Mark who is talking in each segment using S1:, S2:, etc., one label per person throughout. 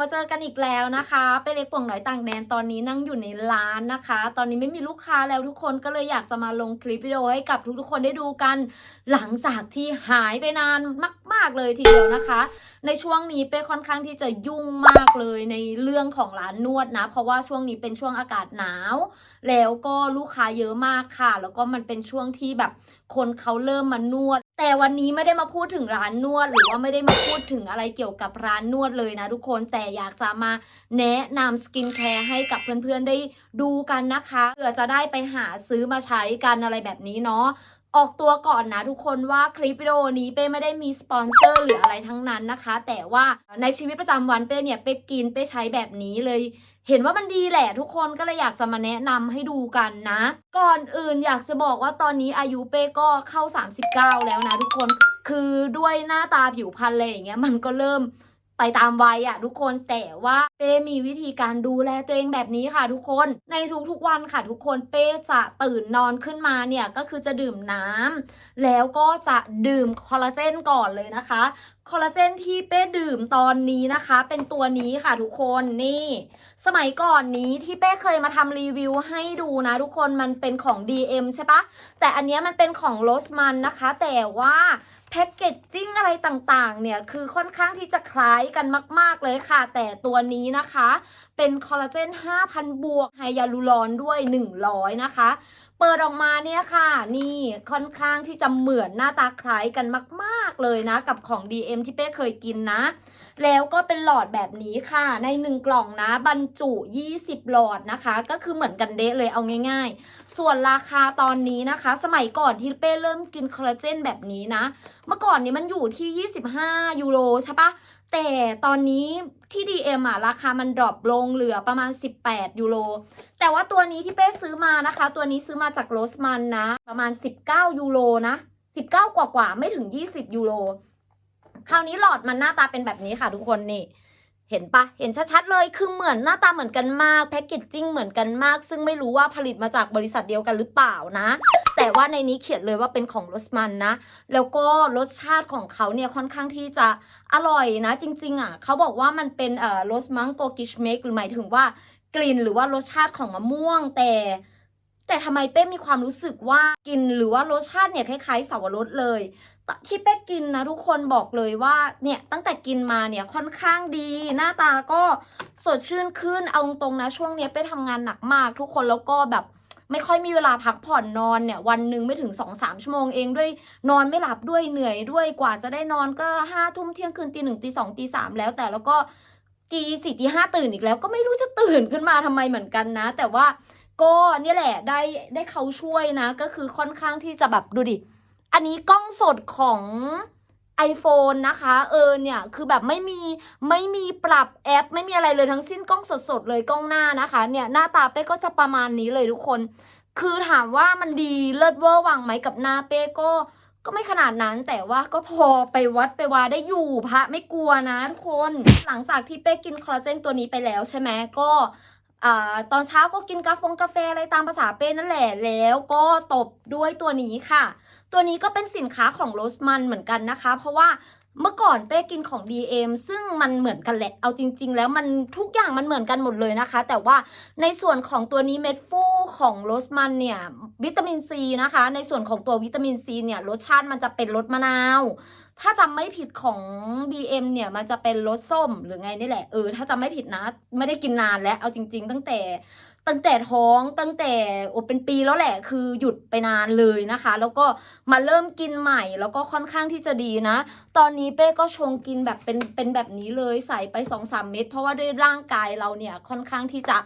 S1: มาเจอกันอีกแล้วนะคะเป้เล็กป่วงน้อยต่างแดนตอนนี้นั่งอยู่ในร้านนะคะ ตอนนี้ไม่มีลูกค้าแล้วทุกคนก็เลยอยากจะมาลงคลิปวิดีโอให้กับทุกๆคนได้ดูกัน หลังจากที่หายไปนานมาก ๆเลยทีเดียวนะคะ ในช่วงนี้เป้ค่อนข้างที่จะยุ่งมากเลยในเรื่องของร้านนวดนะ เพราะว่าช่วงนี้เป็นช่วงอากาศหนาว แล้วก็ลูกค้าเยอะมากค่ะ แล้วก็มันเป็นช่วงที่แบบคนเขาเริ่มมานวด แต่วันนี้ไม่ได้มาพูดถึงร้านนวด หรือว่าไม่ได้มาพูดถึงอะไรเกี่ยวกับร้านนวดเลยนะทุกคนแต่อยากจะมาแนะนำสกินแคร์ให้กับเพื่อนๆได้ดูกันนะคะเพื่อจะได้ไปหาซื้อมาใช้กันอะไรแบบนี้เนาะ ออกตัวก่อนนะทุกคนว่าคลิปวิดีโอนี้เป้ไม่ได้มีสปอนเซอร์หรืออะไรทั้งนั้นนะคะ แต่ว่าในชีวิตประจำวันเป้เนี่ยเป้กินเป้ใช้แบบนี้เลย เห็นว่ามันดีแหละทุกคนก็เลยอยากจะมาแนะนำให้ดูกันนะ ก่อนอื่นอยากจะบอกว่าตอนนี้อายุเป้ก็เข้า 39 แล้วนะทุกคนคือด้วยหน้าตาผิวพรรณอะไรอย่างเงี้ยมันก็เริ่ม ไปตามวัยอะทุกคนแต่ว่าเป้มีวิธีการดูแลตัวเองแบบนี้ค่ะทุกคนในทุกๆวันค่ะ ทุกคนเป้จะตื่นนอนขึ้นมาเนี่ยก็คือจะดื่มน้ำแล้วก็จะดื่มคอลลาเจนก่อนเลยนะคะคอลลาเจนที่เป้ดื่มตอนนี้นะคะ เป็นตัวนี้ค่ะทุกคนนี่ สมัยก่อนนี้ที่เป้เคยมาทำรีวิวให้ดูนะทุกคนมันเป็นของ DM ใช่ปะแต่อันนี้มันเป็นของโรสมันนะคะ แต่ว่า แพ็กเกจจิ้งอะไรต่างๆ เนี่ย คือค่อนข้างที่จะคล้ายกันมาก ๆ เลยค่ะ แต่ตัวนี้นะคะ เป็นคอลลาเจน 5,000 บวกไฮยาลูรอนด้วย 100 นะคะ เปิดออกมาเนี่ยค่ะ นี่ค่อนข้างที่จะเหมือนหน้าตาคล้ายกันมาก ๆ เลยนะ กับของ DM ที่เป้เคยกินนะ แล้วก็เป็นหลอดแบบนี้ค่ะ ใน1กล่องนะ บรรจุ 20 หลอดนะคะ ก็คือเหมือนกันเดะเลยเอาง่าย ๆ ส่วนราคาตอนนี้นะคะ สมัยก่อนที่เป้เริ่มกินคอลลาเจนแบบนี้นะ เมื่อก่อนนี้มันอยู่ที่ 25 ยูโรใช่ปะ แต่ตอนนี้ที่ DM อะราคามันดรอปลงเหลือประมาณ 18 ยูโร แต่ว่าตัวนี้ที่เป้ซื้อมานะคะ ตัวนี้ซื้อมาจากโรสมันนะ ประมาณ 19 ยูโรนะ 19 กว่ากว่าไม่ถึง 20 ยูโร คราวนี้หลอดมันหน้าตาเป็นแบบนี้ค่ะทุกคนนี่ เห็นปะเห็นชัดๆเลย คือเหมือนหน้าตาเหมือนกันมากแพคเกจจิ้งเหมือนกันมาก ซึ่งไม่รู้ว่าผลิตมาจากบริษัทเดียวกันหรือเปล่านะ แต่ว่าในนี้เขียนเลยว่าเป็นของโรสมันนะ แล้วก็รสชาติของเขาเนี่ยค่อนข้างที่จะอร่อยนะ จริงๆอะเขาบอกว่ามันเป็นเอ่อโรสมังโกกิชเมกหรือหมายถึงว่ากลิ่นหรือว่ารสชาติของมะม่วงแต่แต่ทำไมเป้มีความรู้สึกว่ากินหรือว่ารสชาติเนี่ยคล้ายๆสับปะรดเลย ที่เป๊กกินนะทุกคนบอกเลยว่าเนี่ยตั้งแต่กินมาเนี่ยค่อนข้างดี หน้าตาก็สดชื่นขึ้นเอาตรงๆนะช่วงเนี้ยเป้ทำงานหนักมากทุกคนแล้วก็แบบไม่ค่อยมีเวลาพักผ่อนนอนเนี่ยวันหนึ่งไม่ถึง2อสามชั่วโมงเองด้วยนอนไม่หลับด้วยเหนื่อยด้วยกว่าจะได้นอนก็ห้าทุ่มเที่ยงคืนตีหนึ่งตีสองตีสามแล้วแต่แล้วก็ตีสี่ตีห้าตื่นอีกแล้วก็ไม่รู้จะตื่นขึ้นมาทำไมเหมือนกันนะ แต่ว่าก็เนี่ยแหละได้ได้เขาช่วยนะ ก็คือค่อนข้างที่จะแบบดูดิ อันนี้กล้องสดของ iPhone นะคะ เออเนี่ย คือแบบไม่มีไม่มีปรับแอป ไม่มีอะไรเลยทั้งสิ้นกล้องสดๆเลยกล้องหน้านะคะ เนี่ยหน้าตาเป้ก็จะประมาณนี้เลยทุกคน คือถามว่ามันดีเลิศเวอร์วังไหมกับหน้าเป้ก็ก็ไม่ขนาดนั้นแต่ว่าก็พอไปวัดไปวาได้อยู่พระไม่กลัวนะทุกคนหลังจากที่เป้กินคอลลาเจนตัวนี้ไปแล้วใช่ไหมก็อตอนเช้าก็กินกาแฟกาแฟอะไรตามภาษาเป้นั่นแหละแล้วก็ตบด้วยตัวนี้ค่ะ ตัวนี้ก็เป็นสินค้าของโรสมันเหมือนกันนะคะ เพราะว่าเมื่อก่อนเป้กินของ DM ซึ่งมันเหมือนกันแหละ เอาจริง ๆ แล้วมันทุกอย่างมันเหมือนกันหมดเลยนะคะ แต่ว่าในส่วนของตัวนี้เม็ดฟูของโรสมันเนี่ยวิตามินซีนะคะ ในส่วนของตัววิตามินซีเนี่ยรสชาติมันจะเป็นรสมะนาว ถ้าจำไม่ผิดของ DM เนี่ยมันจะเป็นรสส้มหรือไงนี่แหละเออถ้าจำไม่ผิดนะไม่ได้กินนานแล้วเอาจริง ๆ ตั้งแต่ ตั้งแต่ท้องตั้งแต่โอเป็นปีแล้วแหละ คือหยุดไปนานเลยนะคะ แล้วก็มาเริ่มกินใหม่ แล้วก็ค่อนข้างที่จะดีนะ ตอนนี้เป้ก็ชงกินแบบเป็นเป็นแบบนี้เลยใส่ไป2องสามเม็ดเพราะว่าด้วยร่างกายเราเนี่ยค่อนข้างที่จะ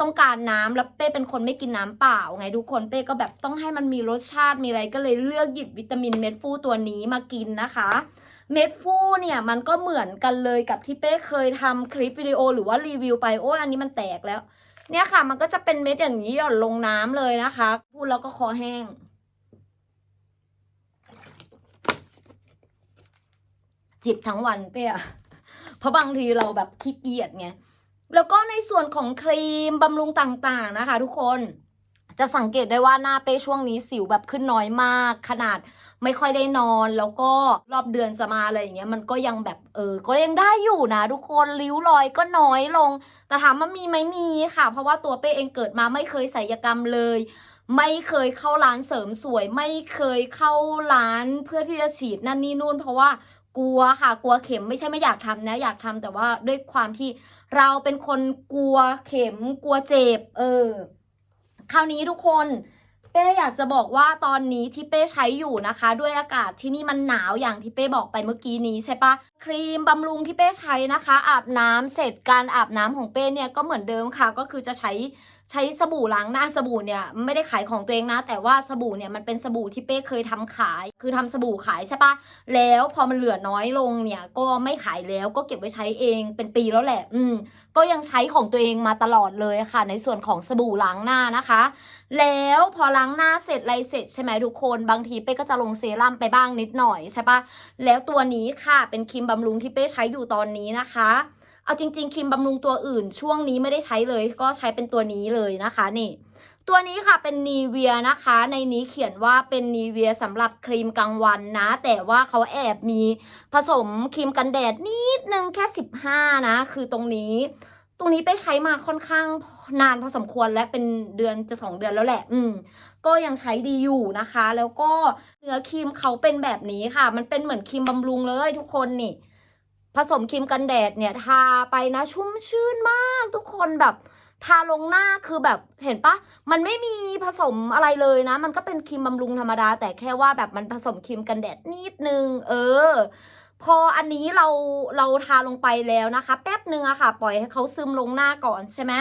S1: ต้องการน้ำแล้วเป้เป็นคนไม่กินน้ำเปล่า ไงทุกคนเป้ก็แบบต้องให้มันมีรสชาติมีอะไรก็เลยเลือกหยิบวิตามินเม็ดฟูตัวนี้มากินนะคะเม็ดฟูเนี่ยมันก็เหมือนกันเลยกับที่เป้เคยทำคลิปวิดีโอหรือว่ารีวิวไปโอ้ยอันนี้มันแตกแล้ว เนี่ยค่ะ มันก็จะเป็นเม็ดอย่างนี้หย่อนลงน้ำเลยนะคะ พูดแล้วก็คอแห้ง จิบทั้งวันเป้อะเพราะบางทีเราแบบขี้เกียจไงแล้วก็ในส่วนของครีมบำรุงต่างๆนะคะ ทุกคน จะสังเกตได้ว่าหน้าเป้ช่วงนี้สิวแบบขึ้นน้อยมาก ขนาดไม่ค่อยได้นอน แล้วก็รอบเดือนจะมาอะไรอย่างเงี้ยมันก็ยังแบบเออ ก็ยังได้อยู่นะทุกคนริ้วรอยก็น้อยลง แต่ถามว่ามีไหมมีค่ะ เพราะว่าตัวเป้เองเกิดมาไม่เคยศัลยกรรมเลย ไม่เคยเข้าร้านเสริมสวย ไม่เคยเข้าร้านเพื่อที่จะฉีดนั่นนี่นู่น เพราะว่ากลัวค่ะกลัวเข็มไม่ใช่ไม่อยากทำนะ อยากทำแต่ว่าด้วยความที่เราเป็นคนกลัวเข็มกลัวเจ็บ เออ คราวนี้ทุกคนเป้อยากจะบอกว่าตอนนี้ที่เป้ใช้อยู่นะคะ ด้วยอากาศที่นี่มันหนาวอย่างที่เป้บอกไปเมื่อกี้นี้ใช่ปะครีมบำรุงที่เป้ใช้นะคะ อาบน้ำเสร็จการอาบน้ำของเป้เนี่ยก็เหมือนเดิมค่ะ ก็คือจะใช้ ใช้สบู่ล้างหน้าสบู่เนี่ยไม่ได้ขายของตัวเองนะ แต่ว่าสบู่เนี่ยมันเป็นสบู่ที่เป้เคยทำขาย คือทำสบู่ขายใช่ปะแล้วพอมันเหลือน้อยลงเนี่ย ก็ไม่ขายแล้วก็เก็บไว้ใช้เองเป็นปีแล้วแหละ อืม ก็ยังใช้ของตัวเองมาตลอดเลยค่ะ ในส่วนของสบู่ล้างหน้านะคะ แล้วพอล้างหน้าเสร็จไรเสร็จใช่ไหมทุกคนบางทีเป้ก็จะลงเซรั่มไปบ้างนิดหน่อยใช่ปะแล้วตัวนี้ค่ะเป็นครีมบำรุงที่เป้ใช้อยู่ตอนนี้นะคะ เอาจริง ๆครีมบำรุงตัวอื่น ช่วงนี้ไม่ได้ใช้เลย ก็ใช้เป็นตัวนี้เลยนะคะนี่ตัวนี้ค่ะเป็นนีเวียนะคะ ในนี้เขียนว่าเป็นนีเวียสำหรับครีมกลางวันนะ แต่ว่าเขาแอบมีผสมครีมกันแดดนิดนึงแค่ 15 นะ คือตรงนี้ ตรงนี้ไปใช้มาค่อนข้างนานพอสมควรและเป็นเดือนจะสองเดือนแล้วแหละ อืม ก็ยังใช้ดีอยู่นะคะ แล้วก็เนื้อครีมเขาเป็นแบบนี้ค่ะ มันเป็นเหมือนครีมบำรุงเลยทุกคนนี่ ผสมครีมกันแดดเนี่ยทาไปนะชุ่มชื่นมากทุกคนแบบทาลงหน้าคือแบบเห็นปะมันไม่มีผสมอะไรเลยนะ มันก็เป็นครีมบำรุงธรรมดา แต่แค่ว่าแบบมันผสมครีมกันแดดนิดนึง เออ พออันนี้เราเราทาลงไปแล้วนะคะ แป๊บหนึ่งอะค่ะ ปล่อยให้เขาซึมลงหน้าก่อนใช่ไหม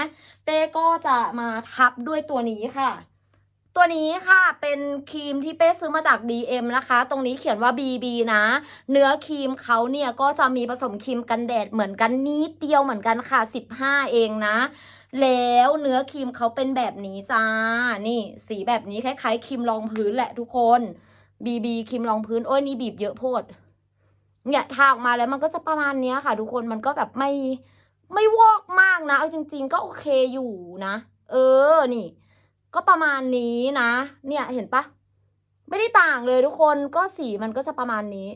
S1: เป้ก็จะมาทับด้วยตัวนี้ค่ะ ตัวนี้ค่ะเป็นครีมที่เป้ซื้อมาจาก DM นะคะ ตรงนี้เขียนว่า BB นะ เนื้อครีมเขาเนี่ยก็จะมีผสมครีมกันแดดเหมือนกันนิดเดียวเหมือนกันค่ะ 15 เองนะ แล้วเนื้อครีมเขาเป็นแบบนี้จ้า นี่สีแบบนี้คล้ายๆครีมรองพื้นแหละทุกคน BB ครีมรองพื้น โอ้ยนี่บีบเยอะโพด เนี่ยทาออกมาแล้วมันก็จะประมาณนี้ค่ะ ทุกคนมันก็แบบไม่ไม่วอกมากนะ เอาจริง ๆ ก็โอเคอยู่นะ เออนี่ ก็ประมาณนี้นะ เนี่ยเห็นปะไม่ได้ต่างเลยทุกคนก็สีมันก็จะประมาณนี้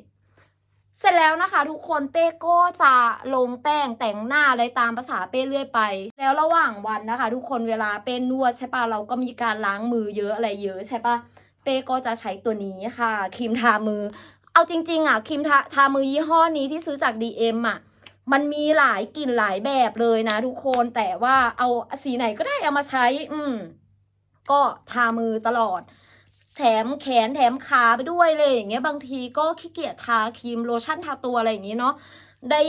S1: เสร็จแล้วนะคะ ทุกคนเป้ก็จะลงแป้งแต่งหน้าอะไรตามภาษาเป้เรื่อยไป แล้วระหว่างวันนะคะ ทุกคนเวลาเป้นวดใช่ปะเราก็มีการล้างมือเยอะอะไรเยอะใช่ปะเป้ก็จะใช้ตัวนี้ค่ะครีมทามือ เอาจริง ๆ อะครีมทาทามือยี่ห้อนี้ที่ซื้อจาก DM อะมันมีหลายกลิ่นหลายแบบเลยนะ ทุกคนแต่ว่าเอาสีไหนก็ได้เอามาใช้ อืม ก็ทามือตลอด แถมแขนแถมขาไปด้วยเลยอย่างเงี้ยบางทีก็ขี้เกียจทาครีมโลชั่นทาตัวอะไรอย่างงี้เนาะได้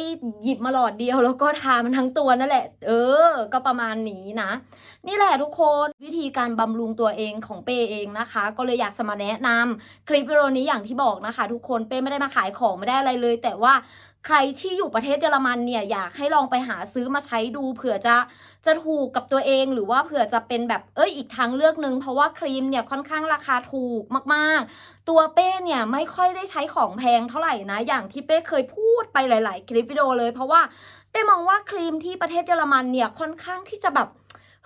S1: หยิบมาหลอดเดียวแล้วก็ทามันทั้งตัวนั่นแหละ เออ ก็ประมาณนี้นะ นี่แหละทุกคนวิธีการบำรุงตัวเองของเป้เองนะคะ ก็เลยอยากจะมาแนะนำคลิปวิดีโอนี้อย่างที่บอกนะคะ ทุกคนเป้ไม่ได้มาขายของไม่ได้อะไรเลย แต่ว่า ใครที่อยู่ประเทศเยอรมันเนี่ยอยากให้ลองไปหาซื้อมาใช้ดู เผื่อจะจะถูกกับตัวเองหรือว่าเผื่อจะเป็นแบบเอ้ยอีกทางเลือกหนึ่งเพราะว่าครีมเนี่ยค่อนข้างราคาถูกมาก ๆ ตัวเป้เนี่ยไม่ค่อยได้ใช้ของแพงเท่าไหร่นะอย่างที่เป้เคยพูดไปหลาย ๆ คลิปวิดีโอเลย เพราะว่าเป้มองว่าครีมที่ประเทศเยอรมันเนี่ยค่อนข้างที่จะแบบ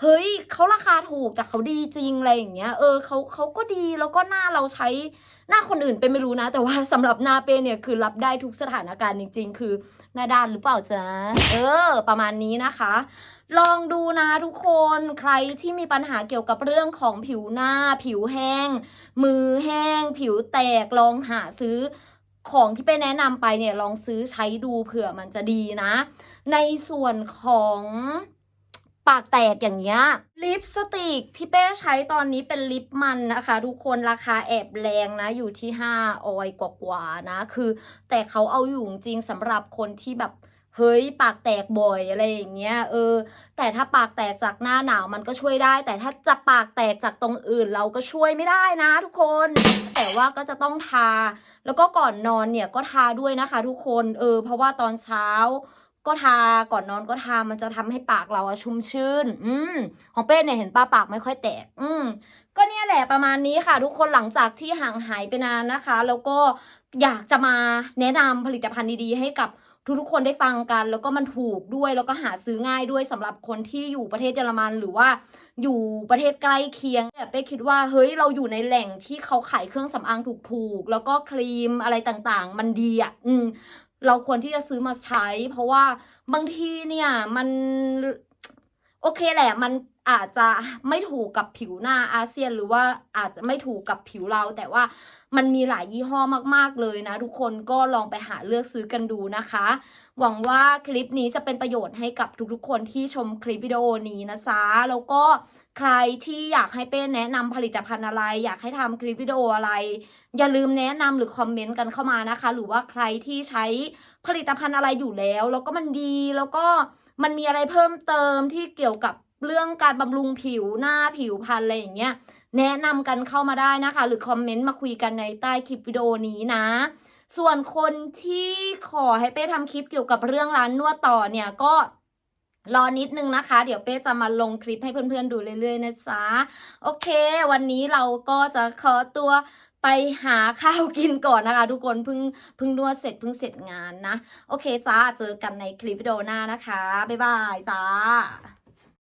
S1: เฮ้ยเขาราคาถูกแต่เขาดีจริงอะไรอย่างเงี้ย เออเขาเขาก็ดีแล้วก็หน้าเราใช้หน้าคนอื่นเป็นไม่รู้นะ แต่ว่าสำหรับหน้าเป้เนี่ยคือรับได้ทุกสถานการณ์จริง ๆ คือหน้าด้านหรือเปล่าจ๊ะเออ ประมาณนี้นะคะ ลองดูนะทุกคนใครที่มีปัญหาเกี่ยวกับเรื่องของผิวหน้า ผิวแห้ง มือแห้ง ผิวแตกลองหาซื้อของที่ไปแนะนำไปเนี่ยลองซื้อใช้ดูเผื่อมันจะดีนะ ในส่วนของ ปากแตกอย่างเงี้ยลิปสติกที่เป้ใช้ตอนนี้เป็นลิปมันนะคะ ทุกคนราคาแอบแรงนะ อยู่ที่ 5 ออยกว่าๆนะ คือ แต่เขาเอาอยู่จริงสำหรับคนที่แบบเฮ้ยปากแตกบ่อยอะไรอย่างเงี้ยเออ แต่ถ้าปากแตกจากหน้าหนาวมันก็ช่วยได้ แต่ถ้าจะปากแตกจากตรงอื่นเราก็ช่วยไม่ได้นะทุกคน แต่ว่าก็จะต้องทา แล้วก็ก่อนนอนเนี่ยก็ทาด้วยนะคะ ทุกคนเออ เพราะว่าตอนเช้า ก็ทาก่อนนอนก็ทามันจะทำให้ปากเราอะชุ่มชื่น อืมของเป้เนี่ยเห็นป้าปากไม่ค่อยแตก อืมก็เนี่ยแหละประมาณนี้ค่ะ ทุกคนหลังจากที่ห่างหายไปนานนะคะ แล้วก็อยากจะมาแนะนำผลิตภัณฑ์ดีๆ ให้กับทุกๆคนได้ฟังกัน แล้วก็มันถูกด้วยแล้วก็หาซื้อง่ายด้วยสำหรับคนที่อยู่ประเทศเยอรมันหรือว่าอยู่ประเทศใกล้เคียงเนี่ยเป้คิดว่าเฮ้ยเราอยู่ในแหล่งที่เขาขายเครื่องสำอางถูกๆ แล้วก็ครีมอะไรต่างๆ มันดีอะ อืม เราควรที่จะซื้อมาใช้ เพราะว่าบางทีเนี่ยมันโอเคแหละมันอาจจะไม่ถูกกับผิวหน้าอาเซียนหรือว่าอาจจะไม่ถูกกับผิวเรา แต่ว่ามันมีหลายยี่ห้อมากๆเลยนะ ทุกคนก็ลองไปหาเลือกซื้อกันดูนะคะ หวังว่าคลิปนี้จะเป็นประโยชน์ให้กับทุกๆคนที่ชมคลิปวิดีโอนี้นะจ๊ะแล้วก็ ใครที่อยากให้เป้แนะนำผลิตภัณฑ์อะไร อยากให้ทำคลิปวิดีโออะไร อย่าลืมแนะนำหรือคอมเมนต์กันเข้ามานะคะ หรือว่าใครที่ใช้ผลิตภัณฑ์อะไรอยู่แล้ว แล้วก็มันดีแล้วก็มันมีอะไรเพิ่มเติมที่เกี่ยวกับเรื่องการบำรุงผิวหน้าผิวพรรณอะไรอย่างเงี้ยแนะนำกันเข้ามาได้นะคะ หรือคอมเมนต์มาคุยกันในใต้คลิปวิดีโอนี้นะ ส่วนคนที่ขอให้เป้ทำคลิปเกี่ยวกับเรื่องร้านนวดต่อเนี่ยก็ รอนิดนึงนะคะ เดี๋ยวเป้จะมาลงคลิปให้เพื่อนๆดูเรื่อยๆนะจ๊ะ โอเค วันนี้เราก็จะขอตัวไปหาข้าวกินก่อนนะคะ ทุกคนเพิ่งเพิ่งนวดเสร็จเพิ่งเสร็จงานนะ โอเคจ้าเจอกันในคลิปวิดีโอหน้านะคะ บ๊ายบายจ้า